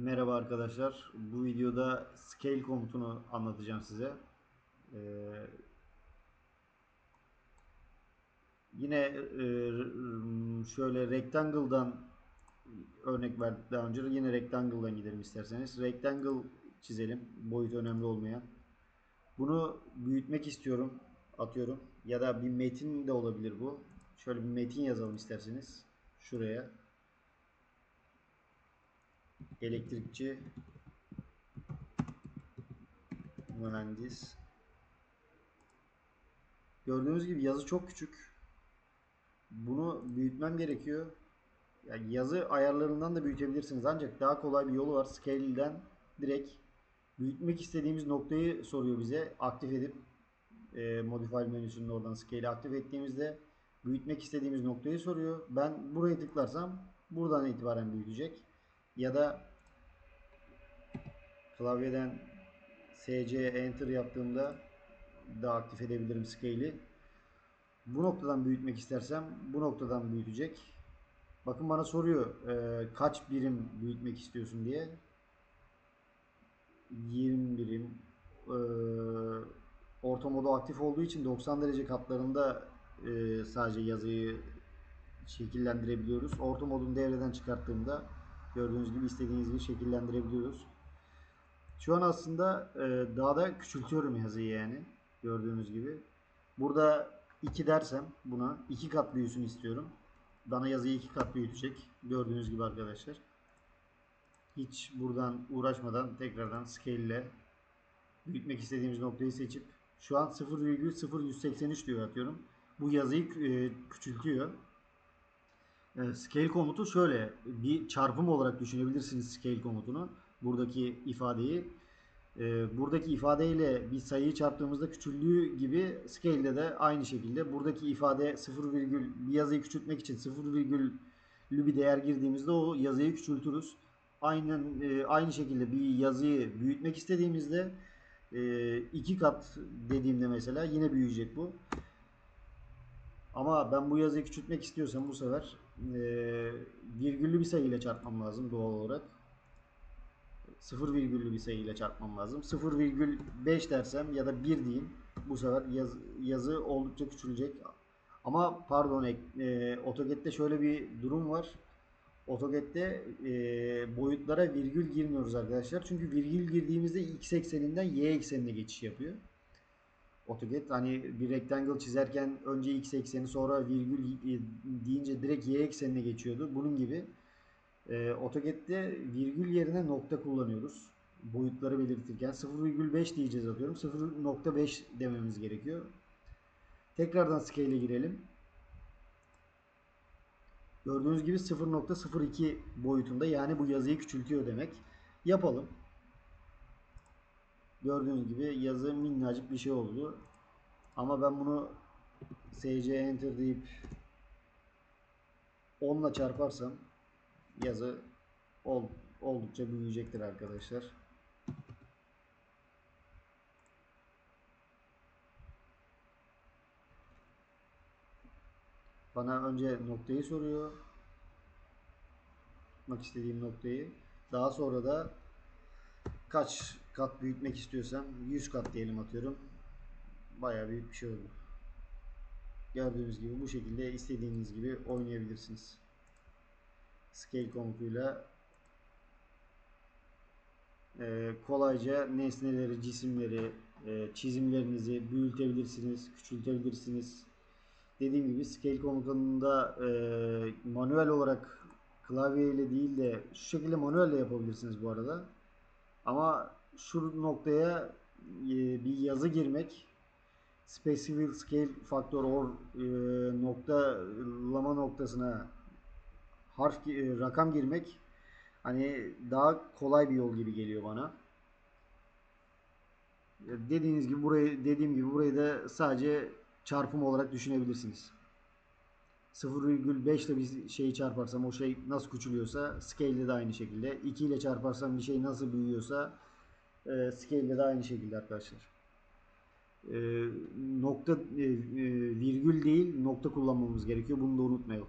Merhaba arkadaşlar. Bu videoda scale komutunu anlatacağım size. Ee, yine e, şöyle rectangle'dan örnek verdik daha önce. Yine rectangle'dan gidelim isterseniz. Rectangle çizelim. Boyut önemli olmayan. Bunu büyütmek istiyorum. Atıyorum. Ya da bir metin de olabilir bu. Şöyle bir metin yazalım isterseniz. Şuraya elektrikçi. Mühendis. Gördüğünüz gibi yazı çok küçük. Bunu büyütmem gerekiyor. Yani yazı ayarlarından da büyütebilirsiniz. Ancak daha kolay bir yolu var. Scale'den direkt büyütmek istediğimiz noktayı soruyor bize. Aktif edip e, modify menüsünün oradan scale'i aktif ettiğimizde büyütmek istediğimiz noktayı soruyor. Ben buraya tıklarsam buradan itibaren büyütecek. Ya da klavyeden SC Enter yaptığımda da aktif edebilirim scale'i. Bu noktadan büyütmek istersem bu noktadan büyütecek. Bakın bana soruyor e, kaç birim büyütmek istiyorsun diye. 20 birim. E, orta modu aktif olduğu için 90 derece katlarında e, sadece yazıyı şekillendirebiliyoruz. Orta modunu devreden çıkarttığımda gördüğünüz gibi istediğiniz gibi şekillendirebiliyoruz. Şu an aslında e, daha da küçültüyorum yazıyı yani. Gördüğünüz gibi. Burada 2 dersem buna 2 kat büyüsün istiyorum. Bana yazıyı 2 kat büyütecek. Gördüğünüz gibi arkadaşlar. Hiç buradan uğraşmadan tekrardan scale ile büyütmek istediğimiz noktayı seçip şu an 0,0183 diyor atıyorum. Bu yazıyı e, küçültüyor. E, scale komutu şöyle bir çarpım olarak düşünebilirsiniz scale komutunu. Buradaki ifadeyi. E, buradaki ifadeyle bir sayıyı çarptığımızda küçüldüğü gibi scale'de de aynı şekilde. Buradaki ifade 0, bir yazıyı küçültmek için 0, bir değer girdiğimizde o yazıyı küçültürüz. Aynen e, aynı şekilde bir yazıyı büyütmek istediğimizde e, iki kat dediğimde mesela yine büyüyecek bu. Ama ben bu yazıyı küçültmek istiyorsam bu sefer e, virgüllü bir sayı ile çarpmam lazım doğal olarak. 0 virgüllü bir sayı ile çarpmam lazım. 0,5 dersem ya da 1 diyeyim. Bu sefer yaz, yazı oldukça küçülecek. Ama pardon e, AutoCAD'de şöyle bir durum var. AutoCAD'de e, boyutlara virgül girmiyoruz arkadaşlar. Çünkü virgül girdiğimizde x ekseninden y eksenine geçiş yapıyor. AutoCAD hani bir rectangle çizerken önce x ekseni sonra virgül deyince direkt y eksenine geçiyordu. Bunun gibi e, AutoCAD'de virgül yerine nokta kullanıyoruz. Boyutları belirtirken 0,5 diyeceğiz atıyorum. 0.5 dememiz gerekiyor. Tekrardan scale'e girelim. Gördüğünüz gibi 0.02 boyutunda yani bu yazıyı küçültüyor demek. Yapalım. Gördüğünüz gibi yazı minnacık bir şey oldu. Ama ben bunu SC Enter deyip 10 ile çarparsam yazı ol, oldukça büyüyecektir arkadaşlar. Bana önce noktayı soruyor. Tutmak istediğim noktayı. Daha sonra da kaç kat büyütmek istiyorsam 100 kat diyelim atıyorum. Bayağı büyük bir şey oldu. Gördüğünüz gibi bu şekilde istediğiniz gibi oynayabilirsiniz scale komutuyla e, kolayca nesneleri, cisimleri, e, çizimlerinizi büyütebilirsiniz, küçültebilirsiniz. Dediğim gibi scale komutunda e, manuel olarak klavye ile değil de şu şekilde manuelle yapabilirsiniz bu arada. Ama şu noktaya e, bir yazı girmek specific scale factor or e, noktalama noktasına harf e, rakam girmek hani daha kolay bir yol gibi geliyor bana. Dediğiniz gibi burayı dediğim gibi burayı da sadece çarpım olarak düşünebilirsiniz. 0,5 ile bir şeyi çarparsam o şey nasıl küçülüyorsa scale'de de aynı şekilde. 2 ile çarparsam bir şey nasıl büyüyorsa e, scale'de de aynı şekilde arkadaşlar. E, nokta e, virgül değil nokta kullanmamız gerekiyor. Bunu da unutmayalım.